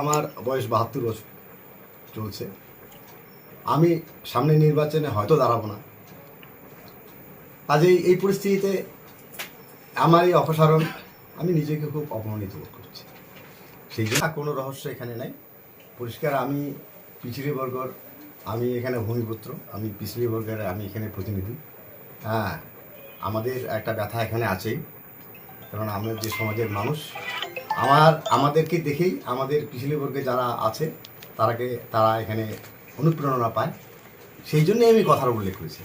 আমার বয়স বাহাত্তর বছর চলছে। আমি সামনে নির্বাচনে হয়তো দাঁড়াবো না। কাজেই এই পরিস্থিতিতে আমার এই অপসারণ, আমি নিজেকে খুব অপমানিত বোধ করছি। সেই জন্য কোনো রহস্য এখানে নাই। পরিষ্কার, আমি পিছিয়ে বর্গর, আমি এখানে ভূমিপুত্র, আমি পিছিয়ে বর্গের, আমি এখানে প্রতিনিধি। হ্যাঁ আমাদের একটা ব্যথা এখানে আছেই। কারণ আমরা যে সমাজের মানুষ আমার আমাদেরকে দেখেই আমাদের পিছলি বর্গে যারা আছে তারাকে তারা এখানে অনুপ্রেরণা পায়। সেই জন্যই আমি কথার উল্লেখ করেছি।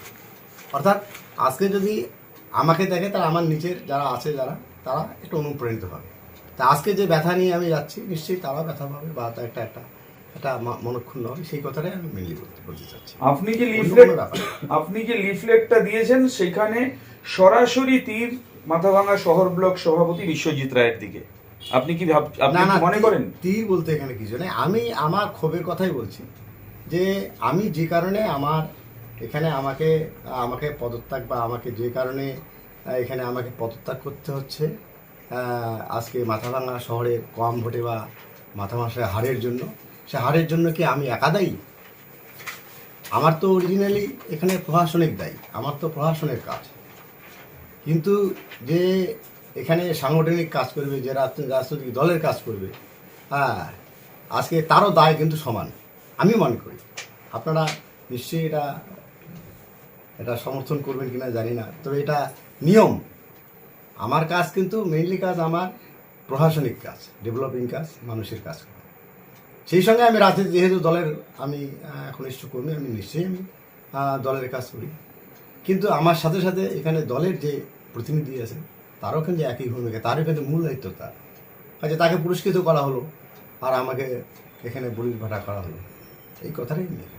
অর্থাৎ আজকে যদি আমাকে দেখে তারা আমার নিচের যারা আছে যারা তারা একটু অনুপ্রাণিত হবে। তা আজকে যে ব্যথা নিয়ে আমি যাচ্ছি নিশ্চয়ই তারা ব্যথা পাবে বা তা একটা একটা একটা মনক্ষুণ্ণ হবে। সেই কথাটাই আমি মেনলি বলতে বলতে চাচ্ছি। আপনি যে লিফলেট। আপনি যে লিফলেটটা দিয়েছেন? সেখানে সরাসরি তীর মাথাভাঙা শহর ব্লক সভাপতি বিশ্বজিৎ রায়ের দিকে। আপনি কি ভাব আপনি মনে করেন? তীর বলতে এখানে কিছু নেই। আমি আমার ক্ষোভের কথাই বলছি যে আমি যে কারণে আমার এখানে আমাকে আমাকে পদত্যাগ বা আমাকে যে কারণে এখানে আমাকে পদত্যাগ করতে হচ্ছে আজকে মাথাভাঙা শহরে কম ভোটে বা মাথাভাঙা হারের জন্য সে হারের জন্য কি আমি একা দায়ী? আমার তো অরিজিনালি এখানে প্রশাসনিক দায়ী আমার তো প্রশাসনের কাজ। কিন্তু যে এখানে সাংগঠনিক কাজ করবে, যে রাজনৈতিক দলের কাজ করবে। হ্যাঁ আজকে তারও দায় কিন্তু সমান। আমি মনে করি, আপনারা নিশ্চয়ই এটা এটা সমর্থন করবেন কিনা জানি না, তবে এটা নিয়ম। আমার কাজ কিন্তু মেইনলি কাজ আমার প্রশাসনিক কাজ ডেভেলপিং কাজ, মানুষের কাজ। সেই সঙ্গে আমি রাজনীতি, যেহেতু দলের আমি একনিষ্ঠ কর্মী, আমি নিশ্চয়ই আমি দলের কাজ করি। কিন্তু আমার সাথে সাথে এখানে দলের যে প্রতিনিধি আছে তারও কিন্তু একই ভূমিকা তারও কিন্তু মূল দায়িত্ব তার। হয়তো তাকে পুরস্কৃত করা হলো আর আমাকে এখানে বলির ভাটা করা হলো। এই কথাটাই নিয়ে